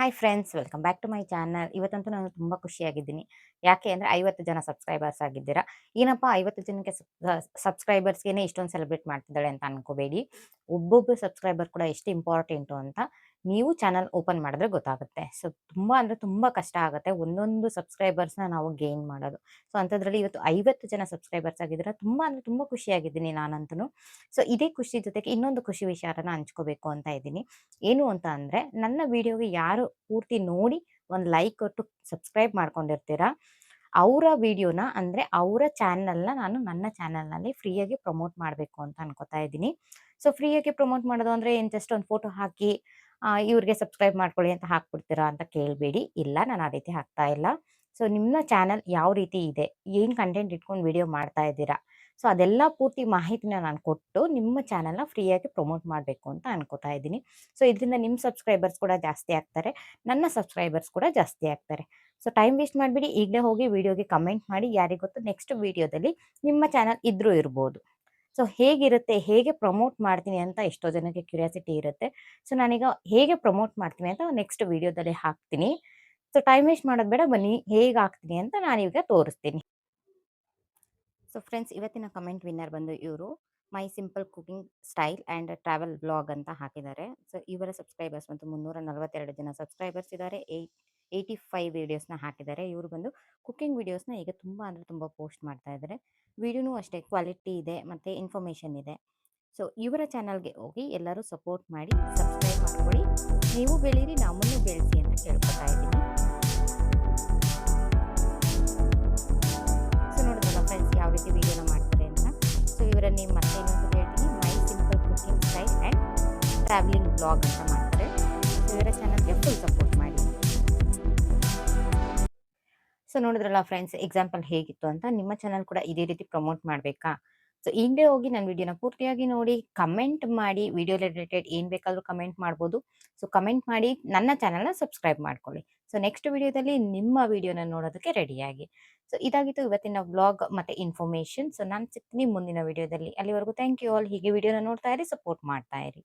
Hi friends welcome back to my channel ಇವತ್ತಂತೂ ನಾನು ತುಂಬ ಖುಷಿಯಾಗಿದ್ದೀನಿ. ಯಾಕೆ ಅಂದರೆ ಐವತ್ತು ಜನ ಸಬ್ಸ್ಕ್ರೈಬರ್ಸ್ ಆಗಿದ್ದೀರಾ? ಏನಪ್ಪ, ಐವತ್ತು ಜನಕ್ಕೆ ಸಬ್ಸ್ಕ್ರೈಬರ್ಸ್ಗೆ ಇಷ್ಟೊಂದು ಸೆಲೆಬ್ರೇಟ್ ಮಾಡ್ತಿದ್ದಾಳೆ ಅಂತ ಅನ್ಕೋಬೇಡಿ. ಒಬ್ಬೊಬ್ಬ ಸಬ್ಸ್ಕ್ರೈಬರ್ ಕೂಡ ಎಷ್ಟು ಇಂಪಾರ್ಟೆಂಟು ಅಂತ ನೀವು ಚಾನಲ್ ಓಪನ್ ಮಾಡಿದ್ರೆ ಗೊತ್ತಾಗುತ್ತೆ. ಸೊ, ತುಂಬ ಅಂದರೆ ತುಂಬ ಕಷ್ಟ ಆಗುತ್ತೆ. ಒಂದೊಂದು ಸಬ್ಸ್ಕ್ರೈಬರ್ಸ್ನ ನಾವು ಗೇನ್ ಮಾಡೋದು. ಸೊ, ಅಂಥದ್ರಲ್ಲಿ ಇವತ್ತು ಐವತ್ತು ಜನ ಸಬ್ಸ್ಕ್ರೈಬರ್ಸ್ ಆಗಿದ್ದೀರಾ ತುಂಬ ಅಂದರೆ ತುಂಬ ಖುಷಿಯಾಗಿದ್ದೀನಿ ನಾನಂತೂ. ಸೊ, ಇದೇ ಖುಷಿ ಜೊತೆಗೆ ಇನ್ನೊಂದು ಖುಷಿ ವಿಚಾರನ ಹಂಚ್ಕೋಬೇಕು ಅಂತ ಇದ್ದೀನಿ. ಏನು ಅಂತ ಅಂದರೆ, ನನ್ನ ವಿಡಿಯೋಗೆ ಯಾರು ಪೂರ್ತಿ ನೋಡಿ ಒಂದು ಲೈಕ್ ಕೊಟ್ಟು ಸಬ್ಸ್ಕ್ರೈಬ್ ಮಾಡ್ಕೊಂಡಿರ್ತೀರಾ, ಅವರ ವಿಡಿಯೋನ ಅಂದರೆ ಅವರ ಚಾನಲ್ನ ನಾನು ನನ್ನ ಚಾನಲ್ನಲ್ಲಿ ಫ್ರೀಯಾಗಿ ಪ್ರಮೋಟ್ ಮಾಡಬೇಕು ಅಂತ ಅನ್ಕೋತಾ ಇದ್ದೀನಿ. ಸೊ, ಫ್ರೀಯಾಗಿ ಪ್ರಮೋಟ್ ಮಾಡೋದು ಅಂದರೆ ಏನು ಜಸ್ಟ್ ಒಂದು ಫೋಟೋ ಹಾಕಿ ಇವ್ರಿಗೆ ಸಬ್ಸ್ಕ್ರೈಬ್ ಮಾಡ್ಕೊಳ್ಳಿ ಅಂತ ಹಾಕ್ಬಿಡ್ತೀರಾ ಅಂತ ಕೇಳಬೇಡಿ. ಇಲ್ಲ, ನಾನು ಆ ರೀತಿ ಹಾಕ್ತಾ ಇಲ್ಲ. ಸೊ ನಿಮ್ಮ ಚಾನಲ್ ಯಾವ ರೀತಿ ಇದೆ? ಏನು ಕಂಟೆಂಟ್ ಇಟ್ಕೊಂಡು ವಿಡಿಯೋ ಮಾಡ್ತಾ ಇದ್ದೀರಾ? ಸೊ, ಅದೆಲ್ಲ ಪೂರ್ತಿ ಮಾಹಿತಿನ ನಾನು ಕೊಟ್ಟು ನಿಮ್ಮ ಚಾನಲ್ನ ಫ್ರೀಯಾಗಿ ಪ್ರಮೋಟ್ ಮಾಡಬೇಕು ಅಂತ ಅನ್ಕೋತಾ ಇದ್ದೀನಿ. ಸೊ, ಇದರಿಂದ ನಿಮ್ಮ ಸಬ್ಸ್ಕ್ರೈಬರ್ಸ್ ಕೂಡ ಜಾಸ್ತಿ ಆಗ್ತಾರೆ, ನನ್ನ ಸಬ್ಸ್ಕ್ರೈಬರ್ಸ್ ಕೂಡ ಜಾಸ್ತಿ ಆಗ್ತಾರೆ. ಸೊ, ಟೈಮ್ ವೇಸ್ಟ್ ಮಾಡಿಬಿಡಿ, ಈಗಲೇ ಹೋಗಿ ವಿಡಿಯೋಗೆ ಕಮೆಂಟ್ ಮಾಡಿ ಯಾರಿಗೊತ್ತು ನೆಕ್ಸ್ಟ್ ವಿಡಿಯೋದಲ್ಲಿ ನಿಮ್ಮ ಚಾನಲ್ ಇದ್ರೂ ಇರ್ಬೋದು. ಸೊ, ಹೇಗಿರುತ್ತೆ, ಹೇಗೆ ಪ್ರಮೋಟ್ ಮಾಡ್ತೀನಿ ಅಂತ ಎಷ್ಟೋ ಜನಕ್ಕೆ ಕ್ಯೂರಿಯಾಸಿಟಿ ಇರುತ್ತೆ. ಸೊ, ನಾನೀಗ ಹೇಗೆ ಪ್ರಮೋಟ್ ಮಾಡ್ತೀನಿ ಅಂತ ನೆಕ್ಸ್ಟ್ ವಿಡಿಯೋದಲ್ಲಿ ಹಾಕ್ತೀನಿ. ಸೊ, ಟೈಮ್ ವೇಸ್ಟ್ ಮಾಡೋದು ಬೇಡ, ಬನ್ನಿ ಹೇಗೆ ಹಾಕ್ತೀನಿ ಅಂತ ನಾನೀಗ ತೋರಿಸ್ತೀನಿ. ಸೊ, ಫ್ರೆಂಡ್ಸ್, ಇವತ್ತಿನ ಕಮೆಂಟ್ ವಿನ್ನರ್ ಬಂದು ಇವರು my simple cooking style and travel blog ಅಂತ ಹಾಕಿದ್ದಾರೆ. ಸೊ, ಇವರ ಸಬ್ಸ್ಕ್ರೈಬರ್ಸ್ ಮತ್ತು ಮುನ್ನೂರ ನಲವತ್ತೆರಡು ಜನ ಸಬ್ಸ್ಕ್ರೈಬರ್ಸ್ ಇದ್ದಾರೆ. ಏಯ್ಟ್ ಏಯ್ಟಿ ಫೈವ್ ವೀಡಿಯೋಸ್ನ ಹಾಕಿದ್ದಾರೆ. ಇವರು ಬಂದು ಕುಕಿಂಗ್ ವೀಡಿಯೋಸ್ನ ಈಗ ತುಂಬ ಅಂದರೆ ತುಂಬ ಪೋಸ್ಟ್ ಮಾಡ್ತಾ ಇದ್ದಾರೆ. ವಿಡಿಯೋನೂ ಅಷ್ಟೇ, ಕ್ವಾಲಿಟಿ ಇದೆ ಮತ್ತು ಇನ್ಫಾರ್ಮೇಷನ್ ಇದೆ. ಸೊ, ಇವರ ಚಾನಲ್ಗೆ ಹೋಗಿ ಎಲ್ಲರೂ ಸಪೋರ್ಟ್ ಮಾಡಿ, ಸಬ್ಸ್ಕ್ರೈಬ್ ಮಾಡ್ಕೊಳ್ಳಿ. ನೀವು ಬೆಳೀರಿ, ನಮ್ಮನ್ನು ಬೆಳೆಸಿ ಅಂತ ಕೇಳ್ಕೊತಾ ಇದ್ದೀನಿ. ಸೊ ನೋಡಿದ್ರಲ್ಲ ಫ್ರೆಂಡ್ಸ್ ಯಾವ ರೀತಿ ವಿಡಿಯೋನ ಮಾಡ್ತಾರೆ ಅಂತ? ಸೊ ಇವರ ನೇಮ್ ಮತ್ತೆ ಇನ್ನೊಂದು ಹೇಳ್ತೀನಿ. My simple cooking style and travelling blog ಅಂತ ಮಾಡ್ತಾರೆ. ಸೊ, ಇವರ ಚಾನಲ್ಗೆ ಫುಲ್ ಸಪೋರ್ಟ್. ಸೊ, ನೋಡಿದ್ರಲ್ಲ ಫ್ರೆಂಡ್ಸ್, ಎಕ್ಸಾಂಪಲ್ ಹೇಗಿತ್ತು ಅಂತ ನಿಮ್ಮ ಚಾನಲ್ ಕೂಡ ಇದೇ ರೀತಿ ಪ್ರಮೋಟ್ ಮಾಡಬೇಕಾ? ಸೊ ಈಗಲೇ ಹೋಗಿ ನನ್ನ ವಿಡಿಯೋನ ಪೂರ್ತಿಯಾಗಿ ನೋಡಿ, ಕಮೆಂಟ್ ಮಾಡಿ, ವಿಡಿಯೋ ರಿಲೇಟೆಡ್ ಏನು ಬೇಕಾದರೂ ಕಮೆಂಟ್ ಮಾಡ್ಬೋದು. ಸೊ, ಕಮೆಂಟ್ ಮಾಡಿ, ನನ್ನ ಚಾನಲ್ನ ಸಬ್ಸ್ಕ್ರೈಬ್ ಮಾಡ್ಕೊಳ್ಳಿ. ಸೊ, ನೆಕ್ಸ್ಟ್ ವಿಡಿಯೋದಲ್ಲಿ ನಿಮ್ಮ ವಿಡಿಯೋನ ನೋಡೋದಕ್ಕೆ ರೆಡಿಯಾಗಿ. ಸೊ, ಇದಾಗಿತ್ತು ಇವತ್ತಿನ ವ್ಲಾಗ್ ಮತ್ತು ಇನ್ಫಾರ್ಮೇಷನ್. ಸೊ, ನಾನು ಸಿಗ್ತೀನಿ ಮುಂದಿನ ವಿಡಿಯೋದಲ್ಲಿ. ಅಲ್ಲಿವರೆಗೂ ಥ್ಯಾಂಕ್ ಯು ಆಲ್. ಹೀಗೆ ವಿಡಿಯೋನ ನೋಡ್ತಾ ಇರಿ, ಸಪೋರ್ಟ್ ಮಾಡ್ತಾ ಇರಿ.